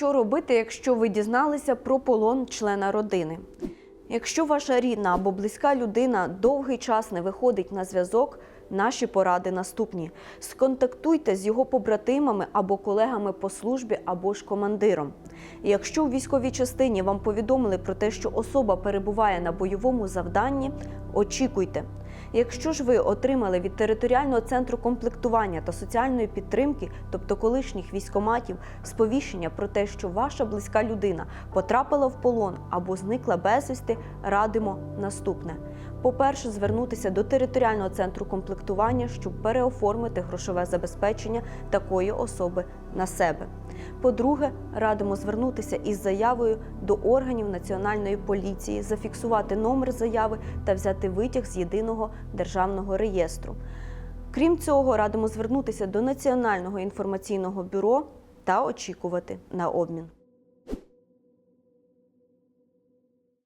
Що робити, якщо ви дізналися про полон члена родини? Якщо ваша рідна або близька людина довгий час не виходить на зв'язок, наші поради наступні: сконтактуйте з його побратимами або колегами по службі, або ж командиром. Якщо у військовій частині вам повідомили про те, що особа перебуває на бойовому завданні, очікуйте. Якщо ж ви отримали від територіального центру комплектування та соціальної підтримки, тобто колишніх військоматів, сповіщення про те, що ваша близька людина потрапила в полон або зникла безвісти, радимо наступне: по-перше, звернутися до територіального центру комплектування, щоб переоформити грошове забезпечення такої особи на себе. По-друге, радимо звернутися із заявою до органів національної поліції, зафіксувати номер заяви та взяти витяг з єдиного державного реєстру. Крім цього, радимо звернутися до Національного інформаційного бюро та очікувати на обмін.